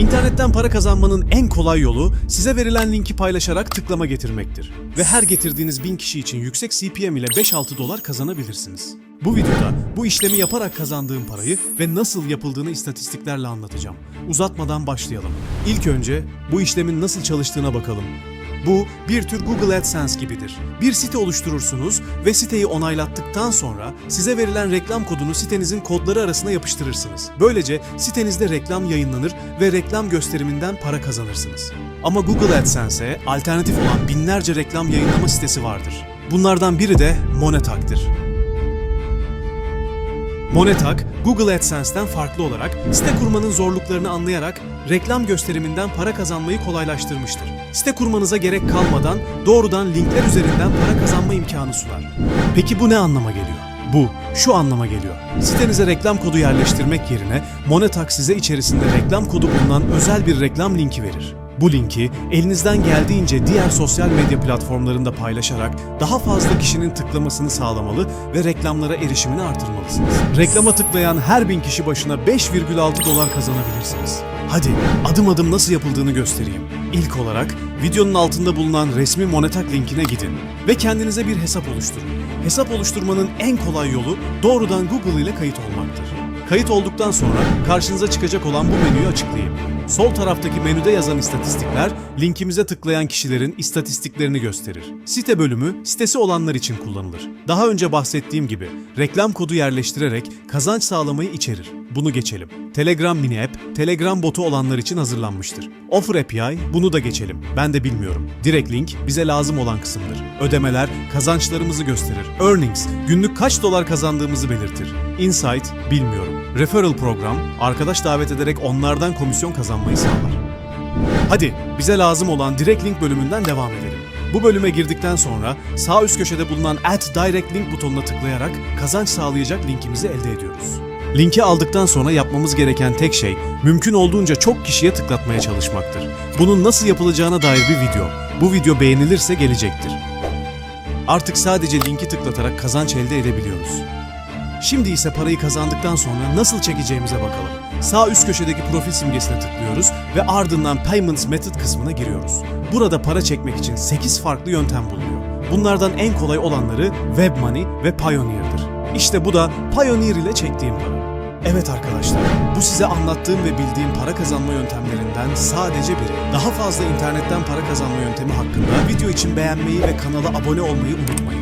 İnternetten para kazanmanın en kolay yolu size verilen linki paylaşarak tıklama getirmektir. Ve her getirdiğiniz 1000 kişi için yüksek CPM ile 5-6 dolar kazanabilirsiniz. Bu videoda bu işlemi yaparak kazandığım parayı ve nasıl yapıldığını istatistiklerle anlatacağım. Uzatmadan başlayalım. İlk önce bu işlemin nasıl çalıştığına bakalım. Bu bir tür Google AdSense gibidir. Bir site oluşturursunuz ve siteyi onaylattıktan sonra size verilen reklam kodunu sitenizin kodları arasına yapıştırırsınız. Böylece sitenizde reklam yayınlanır ve reklam gösteriminden para kazanırsınız. Ama Google AdSense'e alternatif olan binlerce reklam yayınlama sitesi vardır. Bunlardan biri de Monetag'dır. Monetag, Google AdSense'ten farklı olarak site kurmanın zorluklarını anlayarak reklam gösteriminden para kazanmayı kolaylaştırmıştır. Site kurmanıza gerek kalmadan doğrudan linkler üzerinden para kazanma imkanı sunar. Peki bu ne anlama geliyor? Bu, şu anlama geliyor. Sitenize reklam kodu yerleştirmek yerine Monetag size içerisinde reklam kodu bulunan özel bir reklam linki verir. Bu linki elinizden geldiğince diğer sosyal medya platformlarında paylaşarak daha fazla kişinin tıklamasını sağlamalı ve reklamlara erişimini artırmalısınız. Reklama tıklayan her bin kişi başına 5,6 dolar kazanabilirsiniz. Hadi adım adım nasıl yapıldığını göstereyim. İlk olarak videonun altında bulunan resmi Monetag linkine gidin ve kendinize bir hesap oluşturun. Hesap oluşturmanın en kolay yolu doğrudan Google ile kayıt olmaktır. Kayıt olduktan sonra karşınıza çıkacak olan bu menüyü açıklayayım. Sol taraftaki menüde yazan istatistikler linkimize tıklayan kişilerin istatistiklerini gösterir. Site bölümü sitesi olanlar için kullanılır. Daha önce bahsettiğim gibi reklam kodu yerleştirerek kazanç sağlamayı içerir. Bunu geçelim. Telegram mini app, Telegram botu olanlar için hazırlanmıştır. Offer API, bunu da geçelim. Ben de bilmiyorum. Direkt link bize lazım olan kısımdır. Ödemeler kazançlarımızı gösterir. Earnings, günlük kaç dolar kazandığımızı belirtir. Insight, bilmiyorum. Referral program, arkadaş davet ederek onlardan komisyon kazanmayı sağlar. Hadi bize lazım olan direkt link bölümünden devam edelim. Bu bölüme girdikten sonra sağ üst köşede bulunan Add Direct Link butonuna tıklayarak kazanç sağlayacak linkimizi elde ediyoruz. Linki aldıktan sonra yapmamız gereken tek şey mümkün olduğunca çok kişiye tıklatmaya çalışmaktır. Bunun nasıl yapılacağına dair bir video. Bu video beğenilirse gelecektir. Artık sadece linki tıklatarak kazanç elde edebiliyoruz. Şimdi ise parayı kazandıktan sonra nasıl çekeceğimize bakalım. Sağ üst köşedeki profil simgesine tıklıyoruz ve ardından Payments Method kısmına giriyoruz. Burada para çekmek için 8 farklı yöntem bulunuyor. Bunlardan en kolay olanları WebMoney ve Pioneer'dır. İşte bu da Pioneer ile çektiğim para. Evet arkadaşlar, bu size anlattığım ve bildiğim para kazanma yöntemlerinden sadece biri. Daha fazla internetten para kazanma yöntemi hakkında video için beğenmeyi ve kanala abone olmayı unutmayın.